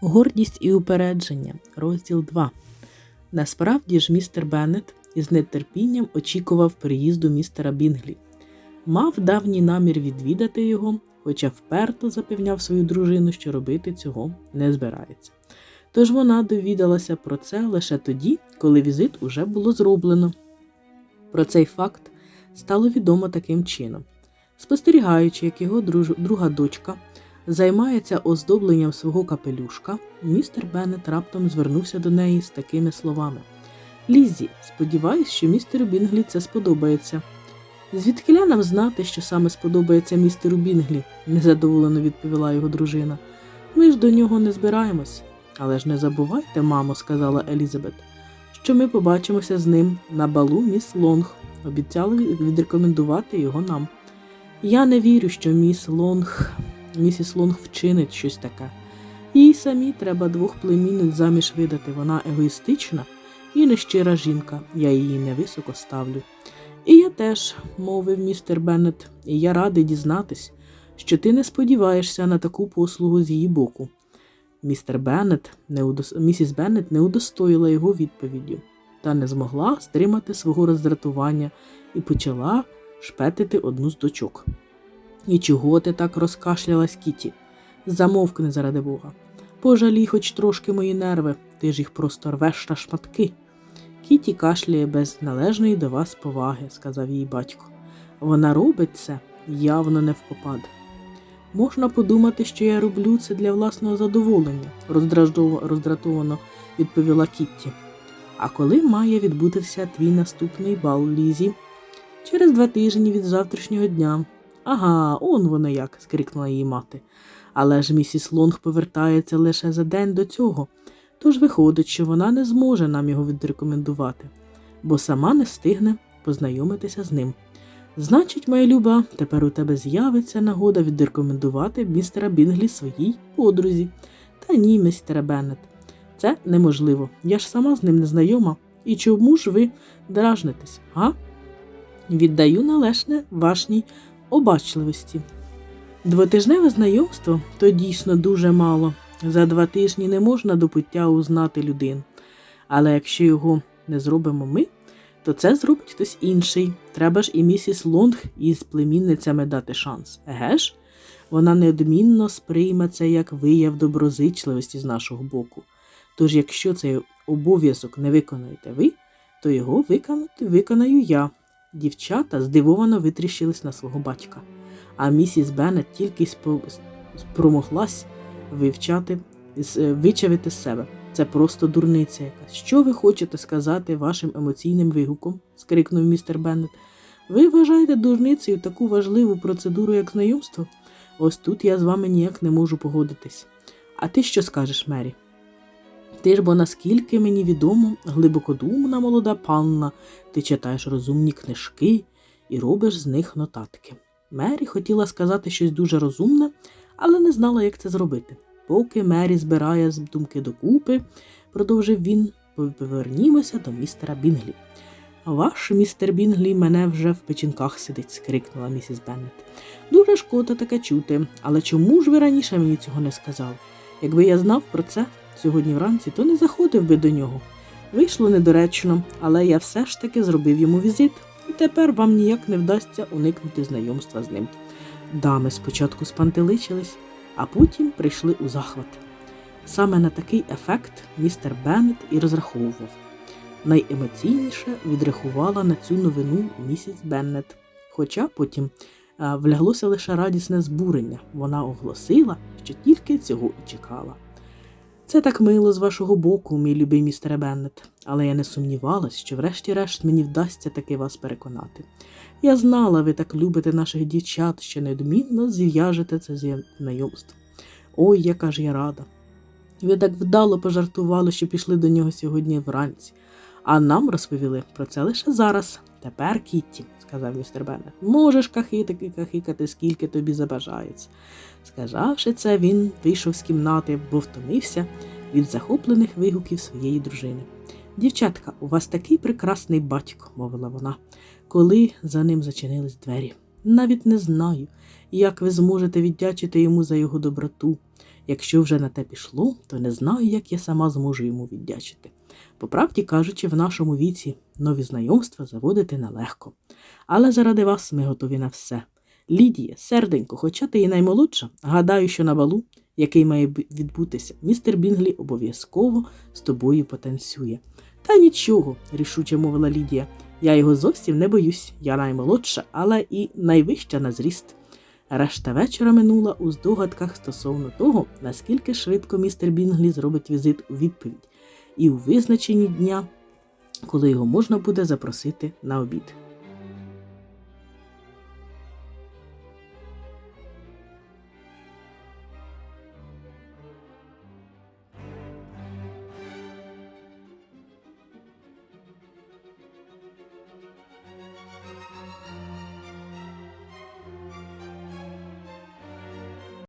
Гордість і упередження. Розділ 2. Насправді ж містер Беннет із нетерпінням очікував приїзду містера Бінглі. Мав давній намір відвідати його, хоча вперто запевняв свою дружину, що робити цього не збирається. Тож вона довідалася про це лише тоді, коли візит уже було зроблено. Про цей факт стало відомо таким чином. Спостерігаючи, як його друга дочка займається оздобленням свого капелюшка, містер Беннет раптом звернувся до неї з такими словами: Лізі, сподіваюсь, що містеру Бінглі це сподобається. Звідкиля нам знати, що саме сподобається містеру Бінглі, незадоволено відповіла його дружина. Ми ж до нього не збираємось. Але ж не забувайте, мамо, сказала Елізабет, що ми побачимося з ним на балу міс Лонг. Обіцяли відрекомендувати його нам. Я не вірю, що міс Лонг, місіс Лонг вчинить щось таке. Їй самі треба двох племінниць заміж видати. Вона егоїстична і нещира жінка. Я її невисоко ставлю. І я теж, мовив містер Беннет, і я радий дізнатись, що ти не сподіваєшся на таку послугу з її боку. Містер Беннет не удос... Місіс Беннет не удостоїла його відповіддю та не змогла стримати свого роздратування і почала шпетити одну з дочок. І чого ти так розкашлялась, Кіті? Замовкни заради Бога. Пожалій хоч трошки мої нерви, ти ж їх просто рвеш на шматки. Кіті кашляє без належної до вас поваги, сказав їй батько. Вона робить це явно не впопад. Можна подумати, що я роблю це для власного задоволення, роздратовано відповіла Кітті. А коли має відбутися твій наступний бал, Лізі? Через два тижні від завтрашнього дня. Ага, он воно як, скрикнула її мати. Але ж місіс Лонг повертається лише за день до цього, тож виходить, що вона не зможе нам його відрекомендувати, бо сама не встигне познайомитися з ним. Значить, моя люба, тепер у тебе з'явиться нагода відрекомендувати містера Бінглі своїй подрузі. Та ні, містера Беннет. Це неможливо. Я ж сама з ним не знайома. І чому ж ви дражнитесь, га? Віддаю належне вашій обачливості. Двотижневе знайомство то дійсно дуже мало. За два тижні не можна до пуття узнати людину. Але якщо його не зробимо ми, то це зробить хтось інший. Треба ж і місіс Лонг із племінницями дати шанс. Еге ж? Вона неодмінно сприйме це як вияв доброзичливості з нашого боку. Тож, якщо цей обов'язок не виконаєте ви, то його виконати виконаю я. Дівчата здивовано витріщились на свого батька, а місіс Беннет тільки спромоглась вивчати, вичавити з себе. Це просто дурниця якась. Що ви хочете сказати вашим емоційним вигуком? скрикнув містер Беннет. Ви вважаєте дурницею таку важливу процедуру, як знайомство? Ось тут я з вами ніяк не можу погодитись. А ти що скажеш, Мері? Ти ж бо наскільки мені відомо, глибокодумна молода панна, ти читаєш розумні книжки і робиш з них нотатки. Мері хотіла сказати щось дуже розумне, але не знала, як це зробити. Поки Мері збирає з думки докупи, продовжив він, повернімося до містера Бінглі. Ваш містер Бінглі мене вже в печінках сидить, скрикнула місіс Беннет. Дуже шкода таке чути, але чому ж ви раніше мені цього не сказали? Якби я знав про це сьогодні вранці, то не заходив би до нього. Вийшло недоречно, але я все ж таки зробив йому візит, і тепер вам ніяк не вдасться уникнути знайомства з ним. Дами спочатку спантеличились, а потім прийшли у захват. Саме на такий ефект містер Беннет і розраховував. Найемоційніше відрахувала на цю новину місіс Беннет, хоча потім вляглося лише радісне збурення. Вона оголосила, що тільки цього і чекала. Це так мило з вашого боку, мій любий містере Беннет, але я не сумнівалась, що врешті-решт мені вдасться таки вас переконати. Я знала, ви так любите наших дівчат, що неодмінно зв'яжете це знайомство. Ой, яка ж я рада. Ви так вдало пожартували, що пішли до нього сьогодні вранці, а нам розповіли про це лише зараз. Тепер, Кітті, сказав містер Беннет, можеш кахитики кахикати, скільки тобі забажається. Сказавши це, він вийшов з кімнати, бо втомився від захоплених вигуків своєї дружини. Дівчатка, у вас такий прекрасний батько, мовила вона, коли за ним зачинились двері. Навіть не знаю, як ви зможете віддячити йому за його доброту. Якщо вже на те пішло, то не знаю, як я сама зможу йому віддячити. По правді кажучи, в нашому віці нові знайомства заводити нелегко. Але заради вас ми готові на все. Лідія, серденько, хоча ти і наймолодша, гадаю, що на балу, який має відбутися, містер Бінглі обов'язково з тобою потанцює. Та нічого, рішуче мовила Лідія. Я його зовсім не боюсь. Я наймолодша, але і найвища на зріст. Решта вечора минула у здогадках стосовно того, наскільки швидко містер Бінглі зробить візит у відповідь, і у визначенні дня, коли його можна буде запросити на обід.